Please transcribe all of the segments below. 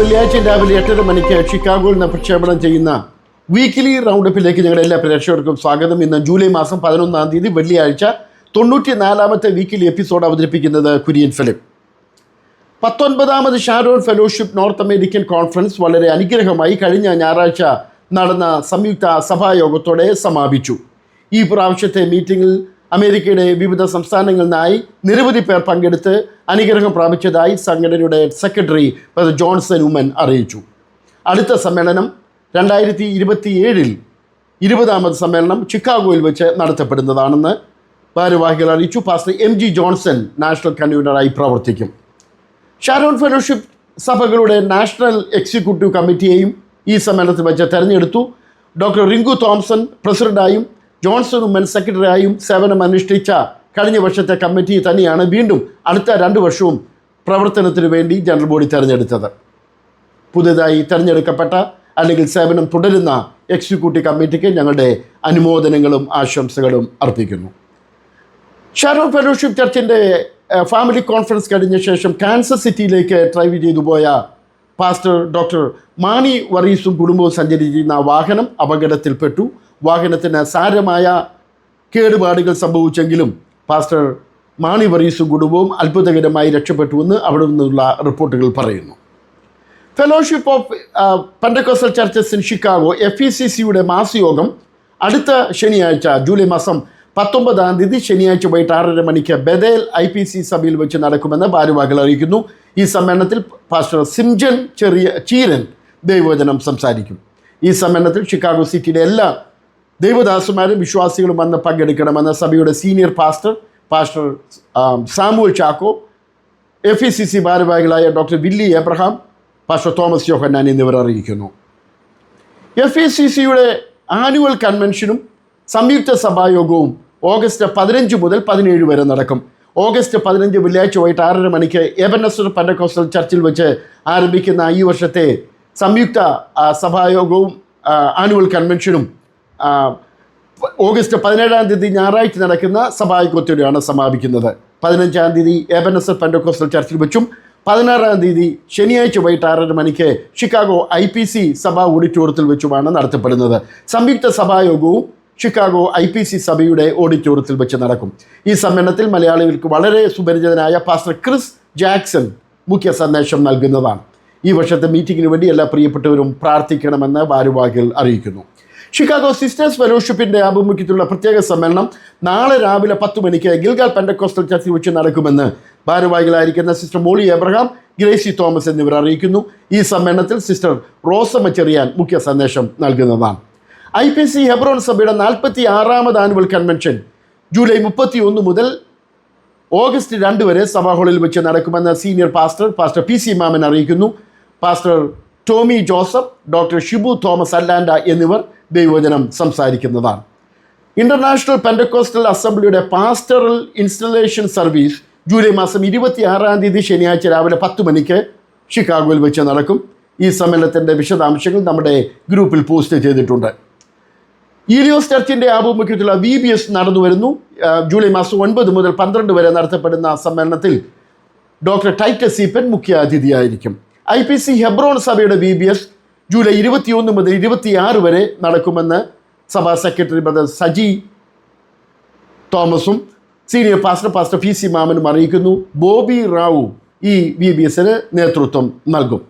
വെള്ളിയാഴ്ച രാവിലെ എട്ടര മണിക്ക് ഷിക്കാഗോയിൽ നിന്ന് പ്രക്ഷേപണം ചെയ്യുന്ന വീക്കിലി റൗണ്ടപ്പിലേക്ക് ഞങ്ങളുടെ എല്ലാ പ്രേക്ഷകർക്കും സ്വാഗതം. ഇന്ന് ജൂലൈ മാസം പതിനൊന്നാം തീയതി വെള്ളിയാഴ്ച തൊണ്ണൂറ്റി നാലാമത്തെ വീക്കിലി എപ്പിസോഡ് അവതരിപ്പിക്കുന്നത് Kurian film. പത്തൊൻപതാമത് Sharon fellowship North American conference വളരെ അനുഗ്രഹമായി കഴിഞ്ഞ ഞായറാഴ്ച നടന്ന സംയുക്ത സഭായോഗത്തോടെ സമാപിച്ചു. ഈ പ്രാവശ്യത്തെ മീറ്റിംഗിൽ അമേരിക്കയുടെ വിവിധ സംസ്ഥാനങ്ങളിൽ നിന്നായി നിരവധി പേർ പങ്കെടുത്ത് അനുഗ്രഹം പ്രാപിച്ചതായി സംഘടനയുടെ സെക്രട്ടറി ജോൺസൺ ഉമ്മൻ അറിയിച്ചു. അടുത്ത സമ്മേളനം രണ്ടായിരത്തി ഇരുപത്തിയേഴിൽ ഇരുപതാമത് സമ്മേളനം ചിക്കാഗോയിൽ വെച്ച് നടത്തപ്പെടുന്നതാണെന്ന് ഭാരവാഹികൾ അറിയിച്ചു. Pastor M G Johnson national കൺവീനറായി പ്രവർത്തിക്കും. ഷാരോൺ ഫെലോഷിപ്പ് സഭകളുടെ നാഷണൽ എക്സിക്യൂട്ടീവ് കമ്മിറ്റിയെയും ഈ സമ്മേളനത്തിൽ വെച്ച് തെരഞ്ഞെടുത്തു. ഡോക്ടർ റിങ്കു തോംസൺ പ്രസിഡന്റായും ജോൺസൺ ഉമ്മൻ സെക്രട്ടറിയായും സേവനം അനുഷ്ഠിച്ച കഴിഞ്ഞ വർഷത്തെ കമ്മിറ്റി തന്നെയാണ് വീണ്ടും അടുത്ത രണ്ട് വർഷവും പ്രവർത്തനത്തിനു വേണ്ടി ജനറൽ ബോഡി തെരഞ്ഞെടുത്തത്. പുതുതായി തെരഞ്ഞെടുക്കപ്പെട്ട അല്ലെങ്കിൽ സേവനം തുടരുന്ന എക്സിക്യൂട്ടീവ് കമ്മിറ്റിക്ക് ഞങ്ങളുടെ അനുമോദനങ്ങളും ആശംസകളും അർപ്പിക്കുന്നു. ഷാരോ ഫെലോഷിപ്പ് ചർച്ചിന്റെ ഫാമിലി കോൺഫറൻസ് കഴിഞ്ഞ ശേഷം കാൻസർ സിറ്റിയിലേക്ക് ഡ്രൈവ് ചെയ്തു പോയ പാസ്റ്റർ ഡോക്ടർ മാണി വറീസും കുടുംബവും സഞ്ചരിച്ചിരുന്ന വാഹനം അപകടത്തിൽപ്പെട്ടു. വാഹനത്തിന് സാരമായ കേടുപാടുകൾ സംഭവിച്ചെങ്കിലും പാസ്റ്റർ മാണി വറീസും കുടുംബവും അത്ഭുതകരമായി രക്ഷപ്പെട്ടുവെന്ന് അവിടെ നിന്നുള്ള റിപ്പോർട്ടുകൾ പറയുന്നു. Fellowship of Pentecostal churches in Chicago F E C സിയുടെ മാസയോഗം അടുത്ത ശനിയാഴ്ച ജൂലൈ മാസം പത്തൊമ്പതാം തീയതി ശനിയാഴ്ച വൈകിട്ട് ആറര മണിക്ക് ബദേൽ ഐ പി സി സഭയിൽ വെച്ച് നടക്കുമെന്ന് ഭാരവാഹികൾ അറിയിക്കുന്നു. ഈ സമ്മേളനത്തിൽ പാസ്റ്റർ സിംജൻ ചെറിയ ചീരൻ ദൈവവചനം സംസാരിക്കും. ഈ സമ്മേളനത്തിൽ ഷിക്കാഗോ സിറ്റിയിലെ എല്ലാ ദൈവദാസന്മാരും വിശ്വാസികളും വന്ന് പങ്കെടുക്കണമെന്ന് സഭയുടെ senior pastor pastor Samuel Chacko F E C C ഭാരവാഹികളായ doctor Willie Abraham pastor Thomas Yohannan എന്നിവർ അറിയിക്കുന്നു. എഫ് ഇ സി സിയുടെ ആനുവൽ കൺവെൻഷനും സംയുക്ത സഭായോഗവും ഓഗസ്റ്റ് പതിനഞ്ച് മുതൽ പതിനേഴ് വരെ നടക്കും. ഓഗസ്റ്റ് പതിനഞ്ച് വെള്ളിയാഴ്ച വൈകിട്ട് ആറര മണിക്ക് എബനസ്റ്റർ പെൻഡക്കോസ്റ്റൽ ചർച്ചിൽ വെച്ച് ആരംഭിക്കുന്ന ഈ വർഷത്തെ സംയുക്ത സഭായോഗവും ആനുവൽ കൺവെൻഷനും ഓഗസ്റ്റ് പതിനേഴാം തീയതി ഞായറാഴ്ച നടക്കുന്ന സഭായോഗത്തോടെയാണ് സമാപിക്കുന്നത്. പതിനഞ്ചാം തീയതി ഏബനസർ പെൻഡോക്കോസ്റ്റൽ ചർച്ചിൽ വെച്ചും പതിനാറാം തീയതി ശനിയാഴ്ച വൈകിട്ട് ആറര മണിക്ക് ഷിക്കാഗോ ഐ പി സി സഭാ ഓഡിറ്റോറിയത്തിൽ വെച്ചുമാണ് നടത്തപ്പെടുന്നത്. സംയുക്ത സഭായോഗവും ഷിക്കാഗോ ഐ പി സി സഭയുടെ ഓഡിറ്റോറിയത്തിൽ വെച്ച് നടക്കും. ഈ സമ്മേളനത്തിൽ മലയാളികൾക്ക് വളരെ സുപരിചിതനായ പാസ്റ്റർ ക്രിസ് ജാക്സൺ മുഖ്യ സന്ദേശം നൽകുന്നതാണ്. ഈ വർഷത്തെ മീറ്റിംഗിന് വേണ്ടി എല്ലാ പ്രിയപ്പെട്ടവരും പ്രാർത്ഥിക്കണമെന്ന് ഭാരവാഹികൾ അറിയിക്കുന്നു. ഷിക്കാഗോ സിസ്റ്റേഴ്സ് ഫെലോഷിപ്പിന്റെ ആഭിമുഖ്യത്തിലുള്ള പ്രത്യേക സമ്മേളനം നാളെ രാവിലെ പത്ത് മണിക്ക് ഗിൽഗാൽ പെൻഡക്കോസ്റ്റൽ ചർച്ചിൽ വെച്ച് നടക്കുമെന്ന് ഭാരവാഹികളായിരിക്കുന്ന sister Molly Abraham Gracy Thomas എന്നിവർ അറിയിക്കുന്നു. ഈ സമ്മേളനത്തിൽ സിസ്റ്റർ റോസമ്മ ചെറിയാൻ മുഖ്യ സന്ദേശം നൽകുന്നതാണ്. ഐ പി സി ഹെബ്രോൺ സഭയുടെ നാൽപ്പത്തി ആറാമത് ആനുവൽ കൺവെൻഷൻ ജൂലൈ മുപ്പത്തി ഒന്ന് മുതൽ ഓഗസ്റ്റ് രണ്ട് വരെ സഭാ ഹാളിൽ വെച്ച് നടക്കുമെന്ന് senior pastor pastor P C Mammen അറിയിക്കുന്നു. Pastor Tommy Joseph doctor Shibu Thomas അല്ലാൻഡ എന്നിവർ ദൈവവചനം സംസാരിക്കുന്നതാണ്. ഇന്റർനാഷണൽ പെൻഡക്കോസ്റ്റൽ അസംബ്ലിയുടെ പാസ്റ്ററൽ ഇൻസ്റ്റലേഷൻ സർവീസ് ജൂലൈ മാസം ഇരുപത്തി ആറാം തീയതി ശനിയാഴ്ച രാവിലെ പത്ത് മണിക്ക് ഷിക്കാഗോയിൽ വെച്ച് നടക്കും. ഈ സമ്മേളനത്തിന്റെ വിശദാംശങ്ങൾ നമ്മുടെ ഗ്രൂപ്പിൽ പോസ്റ്റ് ചെയ്തിട്ടുണ്ട്. ഈലിയോസ് ചർച്ചിന്റെ ആഭിമുഖ്യത്തിലുള്ള വി ബി എസ് നടന്നു വരുന്നു. ജൂലൈ മാസം ഒൻപത് മുതൽ പന്ത്രണ്ട് വരെ നടത്തപ്പെടുന്ന സമ്മേളനത്തിൽ ഡോക്ടർ ടൈറ്റസ് സീപ്പൻ മുഖ്യ അതിഥിയായിരിക്കും ഐ പി സി ഹെബ്രോൺ സഭയുടെ ബി ബി എസ് ജൂലൈ ഇരുപത്തിയൊന്ന് മുതൽ ഇരുപത്തിയാറ് വരെ നടക്കുമെന്ന് സഭാ സെക്രട്ടറി ബ്രദർ സജി തോമസും senior pastor pastor P C മാമനും അറിയിക്കുന്നു. ബോബി റാവു ഈ വി ബി എസിന് നേതൃത്വം നൽകും.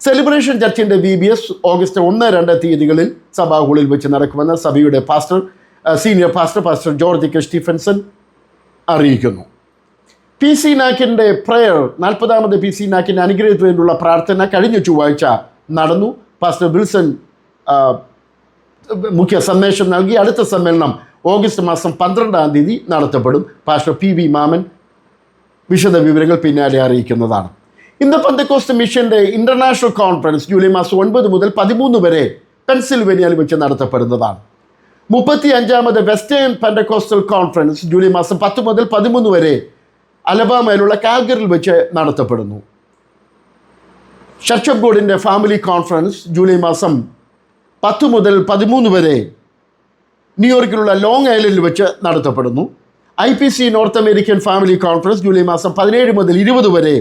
സെലിബ്രേഷൻ ചർച്ചിന്റെ വി ബി എസ് ഓഗസ്റ്റ് ഒന്ന് രണ്ട് തീയതികളിൽ സഭാ ഹാളിൽ വെച്ച് നടക്കുമെന്ന് സഭയുടെ pastor senior pastor pastor George K Stephenson അറിയിക്കുന്നു. പി സി നാക്കിന്റെ പ്രയർ നാൽപ്പതാമത് പി സി നാക്കിന്റെ അനുഗ്രഹത്തിന് വേണ്ടിയുള്ള പ്രാർത്ഥന കഴിഞ്ഞ ചൊവ്വാഴ്ച നടന്നു. പാസ്റ്റർ വിൽസൺ മുഖ്യ സന്ദേശം നൽകി. അടുത്ത സമ്മേളനം ഓഗസ്റ്റ് മാസം പന്ത്രണ്ടാം തീയതി നടത്തപ്പെടും. പാസ്റ്റർ പി വി മാമൻ വിശദ വിവരങ്ങൾ പിന്നാലെ അറിയിക്കുന്നതാണ്. ഇന്ന് പന്തക്കോസ്റ്റ് മിഷന്റെ ഇന്റർനാഷണൽ കോൺഫറൻസ് ജൂലൈ മാസം ഒൻപത് മുതൽ പതിമൂന്ന് വരെ പെൻസിൽവേനിയയിൽ വെച്ച് നടത്തപ്പെടുന്നതാണ്. മുപ്പത്തി അഞ്ചാമത് വെസ്റ്റേൺ പെൻഡക്കോസ്റ്റൽ കോൺഫറൻസ് ജൂലൈ മാസം പത്ത് മുതൽ പതിമൂന്ന് വരെ അലബാമയിലുള്ള കാൽഗറിൽ വെച്ച് നടത്തപ്പെടുന്നു. ചർച്ച് ഓഫ് ഗോഡിന്റെ ഫാമിലി കോൺഫറൻസ് ജൂലൈ മാസം പത്ത് മുതൽ പതിമൂന്ന് വരെ ന്യൂയോർക്കിലുള്ള ലോങ് ഐലൻഡിൽ വെച്ച് നടത്തപ്പെടുന്നു. I P C North American family conference July മാസം പതിനേഴ് മുതൽ ഇരുപത് വരെ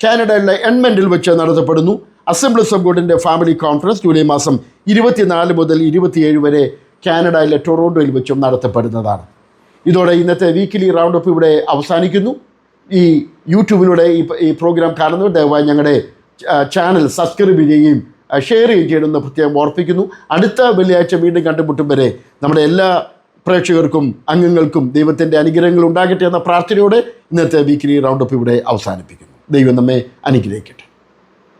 കാനഡയിലെ എൺമെന്റിൽ വെച്ച് നടത്തപ്പെടുന്നു. അസംബ്ലീസ് ഓഫ് ഗോഡിന്റെ ഫാമിലി കോൺഫറൻസ് ജൂലൈ മാസം ഇരുപത്തിനാല് മുതൽ ഇരുപത്തിയേഴ് വരെ കാനഡയിലെ ടൊറോണ്ടോയിൽ വെച്ചും നടത്തപ്പെടുന്നതാണ്. ഇതോടെ ഇന്നത്തെ വീക്കിലി റൗണ്ട് അപ്പ് ഇവിടെ അവസാനിക്കുന്നു. ഈ യൂട്യൂബിലൂടെ ഈ ഈ പ്രോഗ്രാം കാണുന്നവർ ദയവായി ഞങ്ങളുടെ ചാനൽ സബ്സ്ക്രൈബ് ചെയ്യുകയും ഷെയർ ചെയ്യുകയും ചെയ്യണമെന്ന് പ്രത്യേകം ഓർപ്പിക്കുന്നു. അടുത്ത വെള്ളിയാഴ്ച വീണ്ടും കണ്ടുമുട്ടും വരെ നമ്മുടെ എല്ലാ പ്രേക്ഷകർക്കും അംഗങ്ങൾക്കും ദൈവത്തിന്റെ അനുഗ്രഹങ്ങൾ ഉണ്ടാകട്ടെ എന്ന പ്രാർത്ഥനയോടെ ഇന്നത്തെ വീക്കിലി റൗണ്ട് അപ്പ് ഇവിടെ അവസാനിപ്പിക്കുന്നു. ദൈവം നമ്മെ അനുഗ്രഹിക്കട്ടെ.